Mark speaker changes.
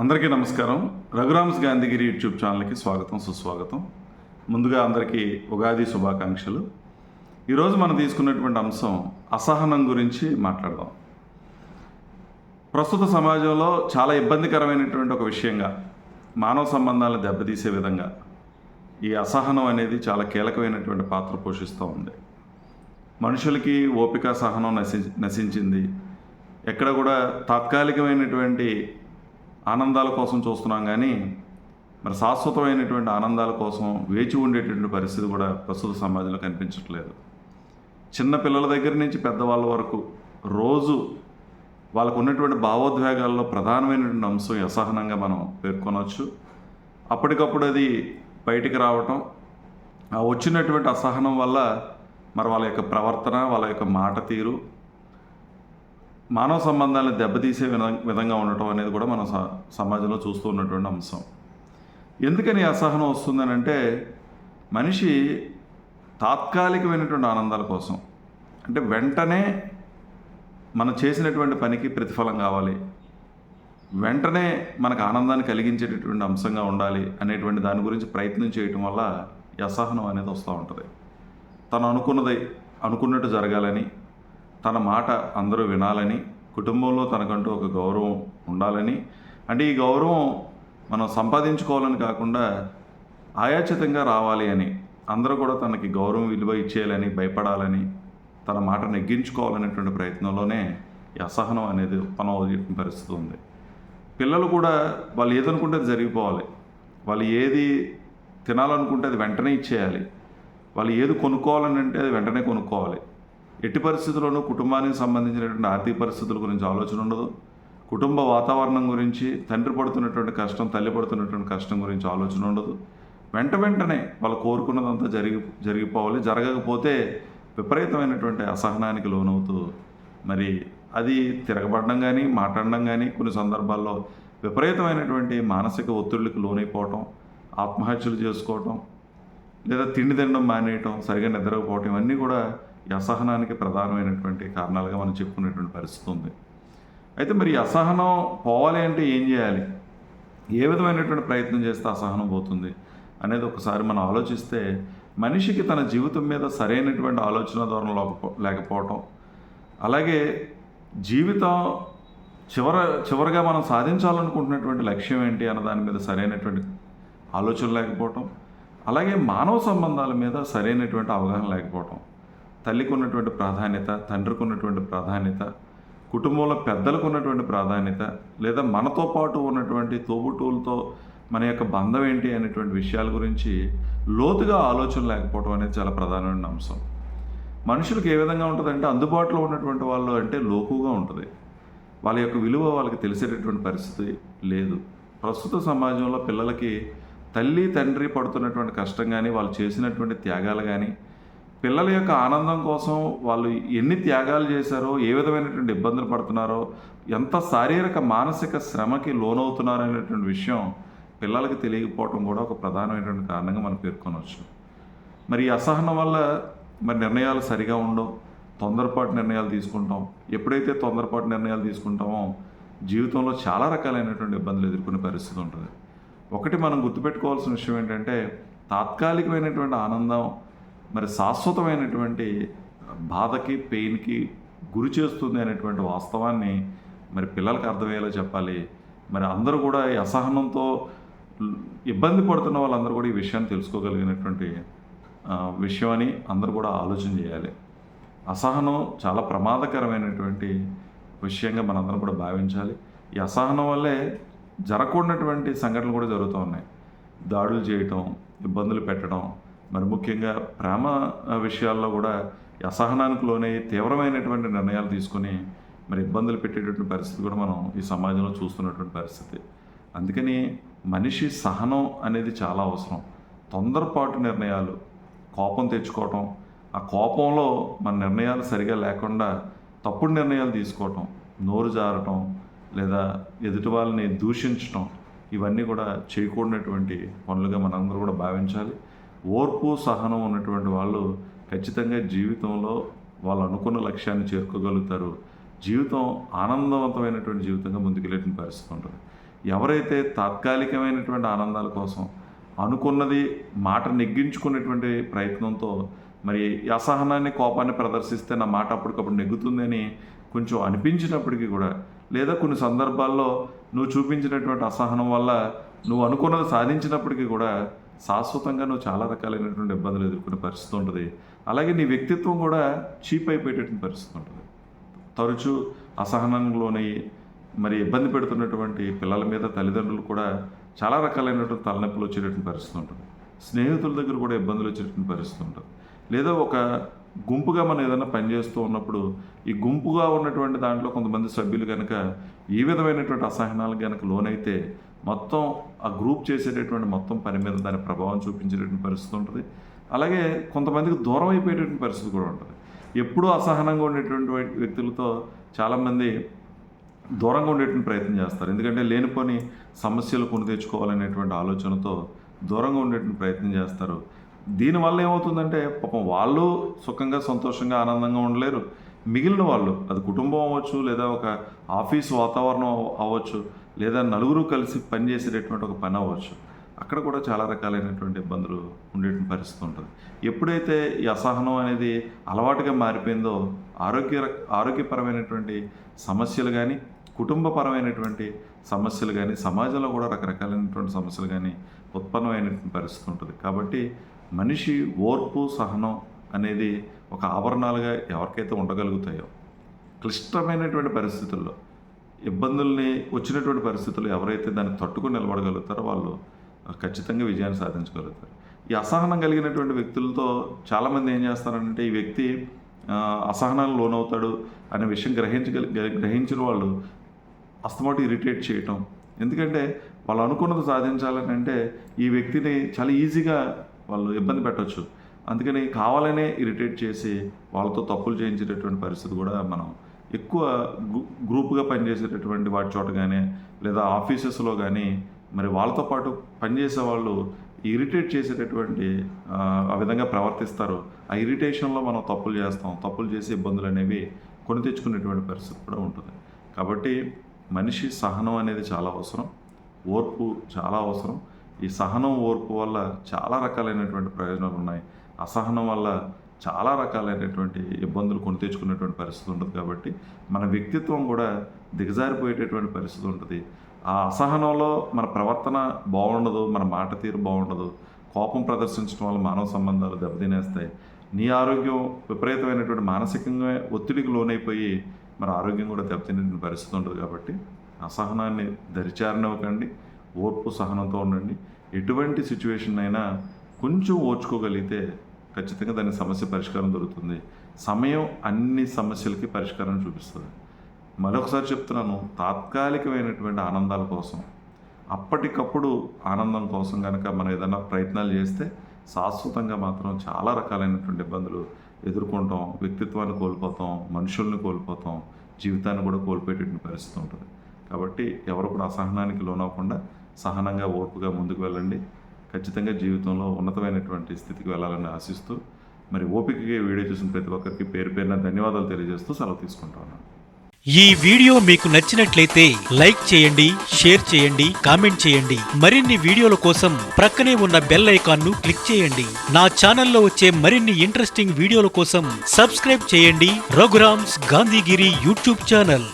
Speaker 1: అందరికీ నమస్కారం. రఘురామ్స్ గాంధీగిరి యూట్యూబ్ ఛానల్కి స్వాగతం సుస్వాగతం. ముందుగా అందరికీ ఉగాది శుభాకాంక్షలు. ఈరోజు మనం తీసుకున్నటువంటి అంశం అసహనం గురించి మాట్లాడదాం. ప్రస్తుత సమాజంలో చాలా ఇబ్బందికరమైనటువంటి ఒక విషయంగా మానవ సంబంధాలను దెబ్బతీసే విధంగా ఈ అసహనం అనేది చాలా కీలకమైనటువంటి పాత్ర పోషిస్తూ ఉంది. మనుషులకి ఓపిక సహనం నశి నశించింది. ఎక్కడ కూడా తాత్కాలికమైనటువంటి ఆనందాల కోసం చూస్తున్నాం కానీ మరి శాశ్వతమైనటువంటి ఆనందాల కోసం వేచి ఉండేటువంటి పరిస్థితి కూడా ప్రస్తుత సమాజంలో కనిపించట్లేదు. చిన్న పిల్లల దగ్గర నుంచి పెద్దవాళ్ళ వరకు రోజు వాళ్ళకు ఉన్నటువంటి భావోద్వేగాల్లో ప్రధానమైనటువంటి అంశం అసహనంగా మనం పేర్కొనవచ్చు. అప్పటికప్పుడు అది బయటికి రావటం ఆ వచ్చినటువంటి అసహనం వల్ల మరి వాళ్ళ యొక్క ప్రవర్తన వాళ్ళ యొక్క మాట తీరు మానవ సంబంధాలను దెబ్బతీసే విధంగా ఉండటం అనేది కూడా మన స- సమాజంలో చూస్తూ ఉన్నటువంటి అంశం. ఎందుకని అసహనం వస్తుందని అంటే మనిషి తాత్కాలికమైనటువంటి ఆనందాల కోసం అంటే వెంటనే మనం చేసినటువంటి పనికి ప్రతిఫలం కావాలి. వెంటనే మనకు ఆనందాన్ని కలిగించేటటువంటి అంశంగా ఉండాలి అనేటువంటి దాని గురించి ప్రయత్నం చేయటం వల్ల ఈ అసహనం అనేది వస్తూ ఉంటుంది. తను అనుకున్నది అనుకున్నట్టు జరగాలని తన మాట అందరూ వినాలని కుటుంబంలో తనకంటూ ఒక గౌరవం ఉండాలని. అంటే ఈ గౌరవం మనం సంపాదించుకోవాలని కాకుండా ఆయాచితంగా రావాలి అని అందరూ కూడా తనకి గౌరవం విలువ ఇచ్చేయాలని భయపడాలని తన మాట నెగ్గించుకోవాలనేటువంటి ప్రయత్నంలోనే ఈ అసహనం అనేది ఉత్పన్నం పరిస్థితి ఉంది పిల్లలు కూడా వాళ్ళు ఏదనుకుంటే అది జరిగిపోవాలి. వాళ్ళు ఏది తినాలనుకుంటే అది వెంటనే ఇచ్చేయాలి. వాళ్ళు ఏది కొనుక్కోవాలని అంటే అది వెంటనే కొనుక్కోవాలి. ఎట్టి పరిస్థితుల్లోనూ కుటుంబానికి సంబంధించినటువంటి ఆర్థిక పరిస్థితుల గురించి ఆలోచన ఉండదు. కుటుంబ వాతావరణం గురించి తండ్రి పడుతున్నటువంటి కష్టం తల్లి పడుతున్నటువంటి కష్టం గురించి ఆలోచన ఉండదు. వెంట వెంటనే వాళ్ళు కోరుకున్నదంతా జరిగి జరిగిపోవాలి. జరగకపోతే విపరీతమైనటువంటి అసహనానికి లోనవుతూ మరి అది తిరగబడడం కానీ మాట్లాడడం కానీ కొన్ని సందర్భాల్లో విపరీతమైనటువంటి మానసిక ఒత్తిళ్ళకి లోనైపోవటం ఆత్మహత్యలు చేసుకోవటం లేదా తిండి తినడం మానేయటం సరిగా నిద్రపోవటం ఇవన్నీ కూడా ఈ అసహనానికి ప్రధానమైనటువంటి కారణాలుగా మనం చెప్పుకునేటువంటి పరిస్థితి ఉంది. అయితే మరి అసహనం పోవాలి అంటే ఏం చేయాలి? ఏ విధమైనటువంటి ప్రయత్నం చేస్తే అసహనం పోతుంది అనేది ఒకసారి మనం ఆలోచిస్తే మనిషికి తన జీవితం మీద సరైనటువంటి ఆలోచన ధోరణి లేకపోవటం అలాగే జీవితం చివర చివరగా మనం సాధించాలనుకుంటున్నటువంటి లక్ష్యం ఏంటి అన్న దాని మీద సరైనటువంటి ఆలోచన లేకపోవటం అలాగే మానవ సంబంధాల మీద సరైనటువంటి అవగాహన లేకపోవటం తల్లికి ఉన్నటువంటి ప్రాధాన్యత తండ్రికి ఉన్నటువంటి ప్రాధాన్యత కుటుంబంలో పెద్దలకు ఉన్నటువంటి ప్రాధాన్యత లేదా మనతో పాటు ఉన్నటువంటి తోబుట్టువులతో మన యొక్క బంధం ఏంటి అనేటువంటి విషయాల గురించి లోతుగా ఆలోచన లేకపోవడం అనేది చాలా ప్రధానమైన అంశం. మనుషులకు ఏ విధంగా ఉంటుందంటే అందుబాటులో ఉన్నటువంటి వాళ్ళు అంటే లోకుగా ఉంటుంది. వాళ్ళ యొక్క విలువ వాళ్ళకి తెలిసేటటువంటి పరిస్థితి లేదు. ప్రస్తుత సమాజంలో పిల్లలకి తల్లి తండ్రి పడుతున్నటువంటి కష్టం కానీ వాళ్ళు చేసినటువంటి త్యాగాలు కానీ పిల్లల యొక్క ఆనందం కోసం వాళ్ళు ఎన్ని త్యాగాలు చేశారో ఏ విధమైనటువంటి ఇబ్బందులు పడుతున్నారో ఎంత శారీరక మానసిక శ్రమకి లోనవుతున్నారో అనేటువంటి విషయం పిల్లలకి తెలియకపోవడం కూడా ఒక ప్రధానమైనటువంటి కారణంగా మనం పేర్కొనవచ్చు. మరి ఈ అసహనం వల్ల మరి నిర్ణయాలు సరిగా ఉండవు. తొందరపాటు నిర్ణయాలు తీసుకుంటాం. ఎప్పుడైతే తొందరపాటు నిర్ణయాలు తీసుకుంటామో జీవితంలో చాలా రకాలైనటువంటి ఇబ్బందులు ఎదుర్కొనే పరిస్థితి ఉంటుంది. ఒకటి మనం గుర్తుపెట్టుకోవాల్సిన విషయం ఏంటంటే తాత్కాలికమైనటువంటి ఆనందం మరి శాశ్వతమైనటువంటి బాధకి పెయిన్కి గురి చేస్తుంది అనేటువంటి వాస్తవాన్ని మరి పిల్లలకు అర్థమయ్యేలా చెప్పాలి. మరి అందరూ కూడా ఈ అసహనంతో ఇబ్బంది పడుతున్న వాళ్ళందరూ కూడా ఈ విషయాన్ని తెలుసుకోగలిగినటువంటి విషయం అని అందరూ కూడా ఆలోచన చేయాలి. అసహనం చాలా ప్రమాదకరమైనటువంటి విషయంగా మనందరం కూడా భావించాలి. ఈ అసహనం వల్లే జరగకూడనటువంటి సంఘటనలు కూడా జరుగుతూ ఉన్నాయి. దాడులు చేయటం ఇబ్బందులు పెట్టడం మరి ముఖ్యంగా ప్రేమ విషయాల్లో కూడా అసహనానికి లోనే తీవ్రమైనటువంటి నిర్ణయాలు తీసుకొని మరి ఇబ్బందులు పెట్టేటటువంటి పరిస్థితి కూడా మనం ఈ సమాజంలో చూస్తున్నటువంటి పరిస్థితి. అందుకని మనిషి సహనం అనేది చాలా అవసరం. తొందరపాటు నిర్ణయాలు కోపం తెచ్చుకోవటం ఆ కోపంలో మన నిర్ణయాలు సరిగా లేకుండా తప్పుడు నిర్ణయాలు తీసుకోవటం నోరు జారటం లేదా ఎదుటి వాళ్ళని దూషించటం ఇవన్నీ కూడా చేయకూడనటువంటి పనులుగా మనందరూ కూడా భావించాలి. ఓర్పు సహనం ఉన్నటువంటి వాళ్ళు ఖచ్చితంగా జీవితంలో వాళ్ళు అనుకున్న లక్ష్యాన్ని చేరుకోగలుగుతారు. జీవితం ఆనందవంతమైనటువంటి జీవితంగా ముందుకెళ్ళేటువంటి పరిస్థితి ఉంటుంది. ఎవరైతే తాత్కాలికమైనటువంటి ఆనందాల కోసం అనుకున్నది మాట నెగ్గించుకునేటువంటి ప్రయత్నంతో మరి అసహనాన్ని కోపాన్ని ప్రదర్శిస్తే నా మాట అప్పటికప్పుడు నెగ్గుతుందని కొంచెం అనిపించినప్పటికీ కూడా లేదా కొన్ని సందర్భాల్లో నువ్వు చూపించినటువంటి అసహనం వల్ల నువ్వు అనుకున్నది సాధించినప్పటికీ కూడా శాశ్వతంగా నువ్వు చాలా రకాలైనటువంటి ఇబ్బందులు ఎదుర్కొనే పరిస్థితి ఉంటుంది. అలాగే నీ వ్యక్తిత్వం కూడా చీప్ అయిపోయేటటువంటి పరిస్థితి ఉంటుంది. తరచూ అసహనంలోని మరి ఇబ్బంది పెడుతున్నటువంటి పిల్లల మీద తల్లిదండ్రులు కూడా చాలా రకాలైనటువంటి తలనొప్పులు వచ్చేటటువంటి పరిస్థితి ఉంటుంది. స్నేహితుల దగ్గర కూడా ఇబ్బందులు వచ్చేటటువంటి పరిస్థితి ఉంటుంది. లేదా ఒక గుంపుగా మనం ఏదైనా పని చేస్తూ ఉన్నప్పుడు ఈ గుంపుగా ఉన్నటువంటి దాంట్లో కొంతమంది సభ్యులు కనుక ఈ విధమైనటువంటి అసహనాలకు కనుక లోనైతే మొత్తం ఆ గ్రూప్ చేసేటటువంటి మొత్తం పని మీద దాని ప్రభావం చూపించేటటువంటి పరిస్థితి ఉంటుంది. అలాగే కొంతమందికి దూరం అయిపోయేటటువంటి పరిస్థితి కూడా ఉంటుంది. ఎప్పుడూ అసహనంగా ఉండేటువంటి వ్యక్తులతో చాలామంది దూరంగా ఉండేటువంటి ప్రయత్నం చేస్తారు. ఎందుకంటే లేనిపోని సమస్యలు కొని తెచ్చుకోవాలనేటువంటి ఆలోచనతో దూరంగా ఉండేటువంటి ప్రయత్నం చేస్తారు. దీనివల్ల ఏమవుతుందంటే పాపం వాళ్ళు సుఖంగా సంతోషంగా ఆనందంగా ఉండలేరు. మిగిలిన వాళ్ళు అది కుటుంబం అవ్వచ్చు లేదా ఒక ఆఫీస్ వాతావరణం అవ్వచ్చు లేదా నలుగురు కలిసి పనిచేసేటటువంటి ఒక పని అవ్వచ్చు. అక్కడ కూడా చాలా రకాలైనటువంటి ఇబ్బందులు ఉండేటువంటి పరిస్థితి ఉంటుంది. ఎప్పుడైతే ఈ అసహనం అనేది అలవాటుగా మారిపోయిందో ఆరోగ్య ఆరోగ్యపరమైనటువంటి సమస్యలు కానీ కుటుంబపరమైనటువంటి సమస్యలు కానీ సమాజంలో కూడా రకరకాలైనటువంటి సమస్యలు కానీ ఉత్పన్నమైనటువంటి పరిస్థితి ఉంటుంది. కాబట్టి మనిషి ఓర్పు సహనం అనేది ఒక ఆభరణాలుగా ఎవరికైతే ఉండగలుగుతాయో క్లిష్టమైనటువంటి పరిస్థితుల్లో ఇబ్బందుల్ని వచ్చినటువంటి పరిస్థితుల్లో ఎవరైతే దాన్ని తట్టుకుని నిలబడగలుగుతారో వాళ్ళు ఖచ్చితంగా విజయాన్ని సాధించగలుగుతారు. ఈ అసహనం కలిగినటువంటి వ్యక్తులతో చాలామంది ఏం చేస్తారంటే ఈ వ్యక్తి ఆ, అసహనానికి లోనవుతాడు అనే విషయం గ్రహించగలి గ్రహించిన వాళ్ళు అస్తమాటు ఇరిటేట్ చేయటం. ఎందుకంటే వాళ్ళు అనుకున్నది సాధించాలని అంటే ఈ వ్యక్తిని చాలా ఈజీగా వాళ్ళు ఇబ్బంది పెట్టవచ్చు అందుకని కావాలనే ఇరిటేట్ చేసి వాళ్ళతో తప్పులు చేయించేటటువంటి పరిస్థితి కూడా మనం ఎక్కువ గ్రూ గ్రూప్గా పనిచేసేటటువంటి వాటి చోట కానీ లేదా ఆఫీసెస్లో కానీ మరి వాళ్ళతో పాటు పనిచేసే వాళ్ళు ఇరిటేట్ చేసేటటువంటి ఆ, ఆ విధంగా ప్రవర్తిస్తారు. ఆ ఇరిటేషన్లో మనం తప్పులు చేస్తాం. తప్పులు చేసే ఇబ్బందులు అనేవి కొని తెచ్చుకునేటువంటి పరిస్థితి కూడా ఉంటుంది. కాబట్టి మనిషి సహనం అనేది చాలా అవసరం. ఓర్పు చాలా అవసరం. ఈ సహనం ఓర్పు వల్ల చాలా రకాలైనటువంటి ప్రయోజనాలు ఉన్నాయి అసహనం వల్ల చాలా రకాలైనటువంటి ఇబ్బందులు కొని తెచ్చుకునేటువంటి పరిస్థితి ఉంటుంది కాబట్టి మన వ్యక్తిత్వం కూడా దిగజారిపోయేటటువంటి పరిస్థితి ఉంటుంది. ఆ అసహనంలో మన ప్రవర్తన బాగుండదు మన మాట తీరు బాగుండదు కోపం ప్రదర్శించడం వల్ల మానవ సంబంధాలు దెబ్బతినేస్తాయి. నీ ఆరోగ్యం విపరీతమైనటువంటి మానసికంగా ఒత్తిడికి లోనైపోయి మన ఆరోగ్యం కూడా దెబ్బతినే పరిస్థితి ఉంటుంది కాబట్టి అసహనాన్ని దరిచారనివ్వకండి ఓర్పు సహనంతో ఉండండి. ఎటువంటి సిచ్యువేషన్ అయినా కొంచెం ఓర్చుకోగలిగితే ఖచ్చితంగా దాని సమస్య పరిష్కారం దొరుకుతుంది. సమయం అన్ని సమస్యలకి పరిష్కారం చూపిస్తుంది. మరొకసారి చెప్తున్నాను తాత్కాలికమైనటువంటి ఆనందాల కోసం. అప్పటికప్పుడు ఆనందం కోసం కనుక మనం ఏదైనా ప్రయత్నాలు చేస్తే శాశ్వతంగా మాత్రం చాలా రకాలైనటువంటి ఇబ్బందులు ఎదుర్కొంటాం. వ్యక్తిత్వాన్ని కోల్పోతాం మనుషుల్ని కోల్పోతాం జీవితాన్ని కూడా కోల్పోయేటటువంటి పరిస్థితి ఉంటుంది. కాబట్టి ఎవరు కూడా అసహనానికి లోనవ్వకుండా సహనంగా ఓర్పుగా ముందుకు వెళ్ళండి. ఖచ్చితంగా జీవితంలో ఉన్నతమైనటువంటి స్థితికి వెళ్ళాలని ఆశిస్తూ మరి ఓపికగా ఈ వీడియో చూసిన ప్రతి ఒక్కరికి పేరు పేరున ధన్యవాదాలు తెలియజేస్తూ సెలవు తీసుకుంటా ఉన్నాను.
Speaker 2: ఈ వీడియో మీకు నచ్చినట్లయితే లైక్ చేయండి షేర్ చేయండి కామెంట్ చేయండి. మరిన్ని వీడియోల కోసం ప్రక్కనే ఉన్న బెల్ ఐకాన్ను క్లిక్ చేయండి. నా ఛానల్లో వచ్చే మరిన్ని ఇంట్రెస్టింగ్ వీడియోల కోసం సబ్స్క్రైబ్ చేయండి. Raghuram's Gandhigiri YouTube channel.